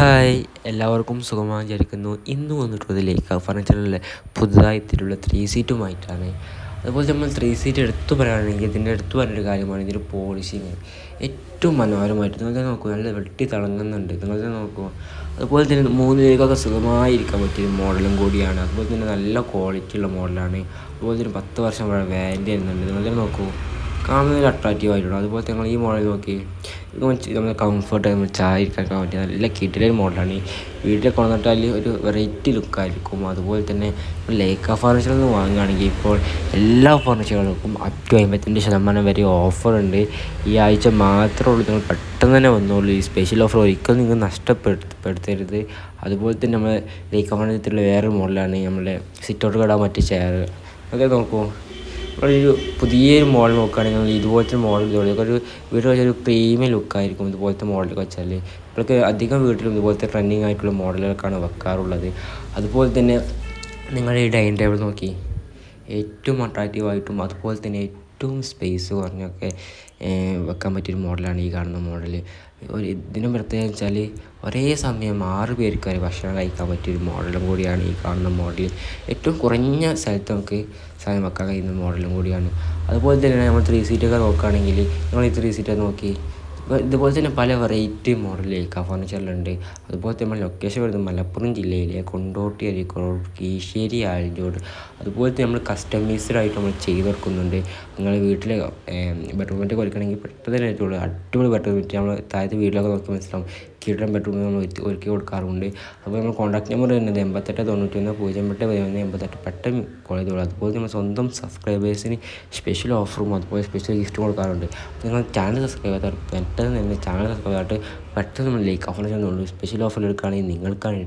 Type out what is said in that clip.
Hi എല്ലാവർക്കും സുഖമായി വിചാരിക്കുന്നു ഇന്ന് വന്നിട്ടുള്ളത് ലേക്ക് ഫർണിച്ചറിലെ പുതുതായിട്ടുള്ള ത്രീ സീറ്റുമായിട്ടാണ് അതുപോലെ നമ്മൾ ത്രീ സീറ്റ് എടുത്തു പറയുകയാണെങ്കിൽ ഇതിന്റെ എടുത്തു പറഞ്ഞൊരു കാര്യമാണ് ഇതിന്റെ പോളിഷിങ് ഏറ്റവും മനോഹരമായിട്ട് നിങ്ങൾ നോക്കൂ നല്ല വെട്ടി തിളങ്ങുന്നുണ്ട്. നിങ്ങൾ നോക്കൂ. അതുപോലെ തന്നെ മൂന്ന് പേർക്കൊക്കെ സുഖമായി ഇരിക്കാൻ പറ്റിയ മോഡലും കൂടിയാണ്. അതുപോലെ തന്നെ നല്ല ക്വാളിറ്റിയുള്ള മോഡലാണ് അതുപോലെ തന്നെ പത്ത് വർഷം വരെ വാറന്റി വരുന്നുണ്ട് നിങ്ങൾ നോക്കൂ. കാണുന്നതിൽ അട്രാക്റ്റീവ് ആയിട്ടുണ്ട് അതുപോലെ തന്നെ ഈ മോഡൽ നോക്കി. നമ്മൾ കംഫർട്ട് നമ്മൾ ചായ ഇരിക്കാൻ പറ്റിയ നല്ല കിടിലൻ മോഡലാണ് വീട്ടിൽ കൊണ്ടുവന്നിട്ടാൽ ഒരു വെറൈറ്റി ലുക്കായിരിക്കും അതുപോലെ തന്നെ ലേക്ക ഫർണിച്ചറിൽ നിന്ന് വാങ്ങുകയാണെങ്കിൽ ഇപ്പോൾ എല്ലാ ഫർണിച്ചറുകൾക്കും അപ് ടു അമ്പത്തഞ്ച് ശതമാനം വരെ ഓഫറുണ്ട് ഈ ആഴ്ച മാത്രമേ ഉള്ളൂ. നിങ്ങൾ പെട്ടെന്ന് തന്നെ വന്നോളൂ. ഈ സ്പെഷ്യൽ ഓഫർ ഒരിക്കലും നിങ്ങൾ നഷ്ടപ്പെടുത്തരുത്. അതുപോലെ തന്നെ നമ്മൾ ലേക്ക ഫർണിച്ചറിലുള്ള വേറൊരു മോഡലാണ് നമ്മുടെ സിറ്റൗട്ട് കടാൻ മറ്റു ചെയർ അതൊക്കെ നോക്കൂ. ഒരു പുതിയൊരു മോഡൽ നോക്കുകയാണെങ്കിൽ ഇതുപോലത്തെ മോഡൽ ഇതൊക്കെ ഒരു വീട്ടിൽ ഒരു പ്രീമിയം ലുക്കായിരിക്കും ഇതുപോലത്തെ മോഡലൊക്കെ വെച്ചാൽ ഇപ്പോഴൊക്കെ അധികം വീട്ടിലും ഇതുപോലത്തെ ട്രെൻഡിങ് ആയിട്ടുള്ള മോഡലുകൾക്കാണ് വെക്കാറുള്ളത്. അതുപോലെ തന്നെ നിങ്ങളുടെ ഈ ഡൈനിങ് ടേബിൾ നോക്കി. ഏറ്റവും അട്രാക്റ്റീവായിട്ടും അതുപോലെ തന്നെ ഏറ്റവും സ്പേസ് കുറഞ്ഞൊക്കെ വെക്കാൻ പറ്റിയൊരു മോഡലാണ് ഈ കാണുന്ന മോഡൽ ഒരു ഇതിന് പ്രത്യേകത വെച്ചാൽ ഒരേ സമയം ആറ് പേർക്ക് വരെ ഭക്ഷണം കഴിക്കാൻ പറ്റിയൊരു മോഡലും കൂടിയാണ് ഈ കാണുന്ന മോഡൽ ഏറ്റവും കുറഞ്ഞ സ്ഥലത്ത് നമുക്ക് സാധനം വെക്കാൻ കഴിയുന്ന മോഡലും കൂടിയാണ്. അതുപോലെ തന്നെ നമ്മൾ ത്രീ സീറ്റൊക്കെ നോക്കുകയാണെങ്കിൽ നമ്മൾ ഈ ത്രീ സീറ്റൊക്കെ നോക്കി ഇതുപോലെ തന്നെ പല വെറൈറ്റി മോഡൽ ലേക്ക ഫർണിച്ചറിലുണ്ട് അതുപോലെ തന്നെ ലൊക്കേഷൻ വരുന്നത് മലപ്പുറം ജില്ലയിലെ കൊണ്ടോട്ടി അരീക്കോട് കീശ്ശേരി ആലഞ്ചോട്. അതുപോലെ തന്നെ നമ്മൾ കസ്റ്റമൈസ്ഡ് ആയിട്ട് നമ്മൾ ചെയ്ത് കൊടുക്കുന്നുണ്ട് നിങ്ങൾ വീട്ടിൽ ബെഡ്റൂമിന്റെ കൊടുക്കണമെങ്കിൽ പെട്ടെന്ന് തന്നെ ആയിട്ടുള്ളൂ അടിപൊളി ബെഡ്റൂം നമ്മൾ താഴത്തെ വീട്ടിലൊക്കെ നോക്കി മനസ്സിലാവും. കിടൻ ബെഡ്റൂം നമ്മൾ ഒരുക്കി കൊടുക്കാറുണ്ട്. അപ്പോൾ നമ്മൾ കോൺടാക്ട് നമ്പർ വരുന്നത് എൺപത്തെട്ട് തൊണ്ണൂറ്റി ഒന്ന് പൂജ്യം എട്ട് പതിനൊന്ന് എൺപത്തെട്ട്. പെട്ടെന്ന് കോൾ ചെയ്തോളൂ. അതുപോലെ നമ്മൾ സ്വന്തം സബ്സ്ക്രൈബേഴ്സിന് സ്പെഷ്യൽ ഓഫറും അതുപോലെ സ്പെഷ്യൽ ഗിഫ്റ്റും കൊടുക്കാറുണ്ട്. നിങ്ങൾ ചാനൽ സബ്സ്ക്രൈബ് ചെയ്താൽ പെട്ടെന്ന് തന്നെ ചാനൽ സബ്സ്ക്രൈബ് ആയിട്ട് പെട്ടെന്ന് നമ്മൾ ലൈക്ക് ഓഫർ ചെയ്യുന്നുള്ളൂ സ്പെഷ്യൽ ഓഫർ എടുക്കുകയാണെങ്കിൽ നിങ്ങൾക്കാണ്